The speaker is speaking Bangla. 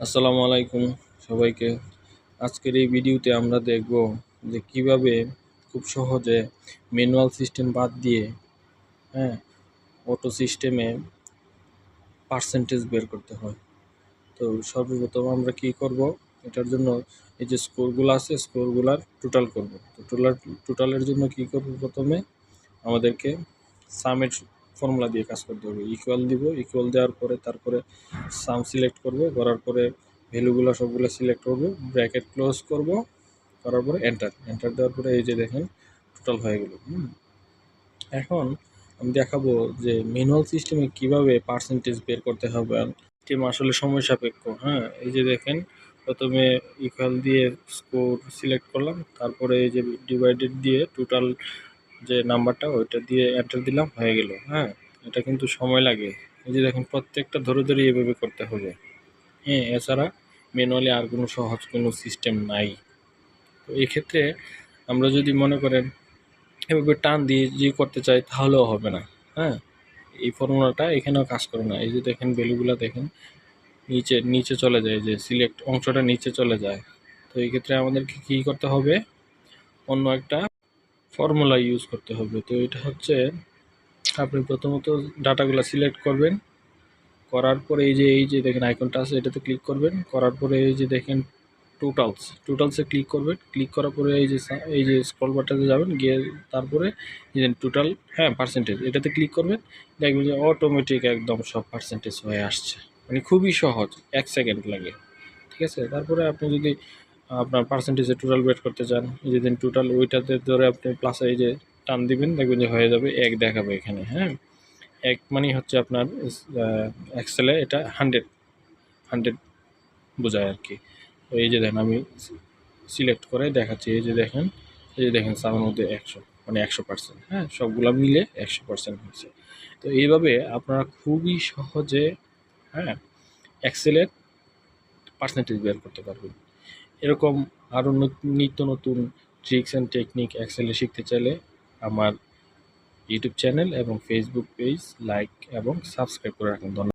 আসসালামু আলাইকুম সবাইকে। আজকের এই ভিডিওতে আমরা দেখব যে কীভাবে খুব সহজে ম্যানুয়াল সিস্টেম বাদ দিয়ে হ্যাঁ অটো সিস্টেমে পার্সেন্টেজ বের করতে হয়। তো সর্বপ্রথম আমরা কি করব? এটার জন্য এই যে স্কোরগুলো আছে স্কোরগুলার টোটাল করব। তো টোটাল টোটালের জন্য কি করব প্রথমে? আমাদেরকে সামের ফর্মুলা দিয়ে কাজ করতে হবে। ইকুয়াল দিব ইকুয়াল দেওয়ার পরে তারপরে সাম সিলেক্ট করব, করার পরে ভ্যালুগুলো সবগুলো সিলেক্ট করব ব্র্যাকেট ক্লোজ করব, করার পরে এন্টার এন্টার দেওয়ার পরে এই যে দেখেন টোটাল হয়ে গেল। এখন আমি দেখাবো যে ম্যানুয়াল সিস্টেমে কীভাবে পার্সেন্টেজ বের করতে হবে। আর সিস্টেম আসলে সময় সাপেক্ষ হ্যাঁ? এই যে দেখেন, প্রথমে ইকুয়াল দিয়ে স্কোর সিলেক্ট করলাম, তারপরে এই যে ডিভাইডেড দিয়ে টোটাল যে নাম্বারটা, ওইটা দিয়ে এন্টার দিলাম, হয়ে গেল হ্যাঁ? এটা কিন্তু সময় লাগে। এই যে দেখেন, প্রত্যেকটা ধরে ধরে এভাবে করতে হবে। হ্যাঁ এছাড়া ম্যানুয়ালি আর কোনো সহজ কোনো সিস্টেম নাই। তো এই ক্ষেত্রে আমরা যদি মনে করেন, এভাবে টান দিয়ে যে করতে চাই, তাহলেও হবে না হ্যাঁ? এই ফর্মুলাটা এখানেও কাজ করে না। এই যে দেখেন, ভ্যালুগুলো দেখেন, নিচে নিচে চলে যায়, যে সিলেক্ট অংশটা নিচে চলে যায়। তো এই ক্ষেত্রে আমাদেরকে কী করতে হবে? অন্য একটা ফর্মুলা ইউজ করতে হবে। তো এটা হচ্ছে আপনি প্রথমত ডাটাগুলো সিলেক্ট করবেন। করার পরে এই যে এই যে দেখেন আইকনটা আছে, এটাতে ক্লিক করবেন। করার পরে এই যে দেখেন টোটালস টোটালসে ক্লিক করবেন। ক্লিক করার পরে এই যে এই যে স্ক্রল বাটনে যাবেন, গিয়ে তারপরে টোটাল হ্যাঁ পার্সেন্টেজ এটাতে ক্লিক করবেন। দেখবেন যে অটোমেটিক একদম সব পার্সেন্টেজ হয়ে আসছে। মানে খুবই সহজ, এক সেকেন্ড লাগে। ঠিক আছে? তারপরে আপনি যদি আপনার পার্সেন্টেজে টোটাল বের করতে চান, এই যে দিন টোটাল ওইটাতে ধরে আপনি প্লাসে এই যে টান দিবেন, দেখবেন যে হয়ে যাবে এক দেখাবে এখানে হ্যাঁ? এক মানে হচ্ছে আপনার এক্সেলে এটা হান্ড্রেড হান্ড্রেড বোঝায় আর কি। তো এই যে দেখেন, আমি সিলেক্ট করে দেখাচ্ছি, এই যে দেখেন, এই যে দেখেন সামের মধ্যে একশো মানে একশো পার্সেন্ট হ্যাঁ? সবগুলো মিলে একশো পার্সেন্ট হয়েছে তো এইভাবে আপনারা খুবই সহজে হ্যাঁ? এক্সেলের পার্সেন্টেজ বের করতে পারবেন। এরকম আরও নিত্য নতুন ট্রিক্স অ্যান্ড টেকনিক এক্সেলে শিখতে চাইলে আমার ইউটিউব চ্যানেল এবং ফেসবুক পেজ লাইক এবং সাবস্ক্রাইব করে রাখুন। ধন্যবাদ।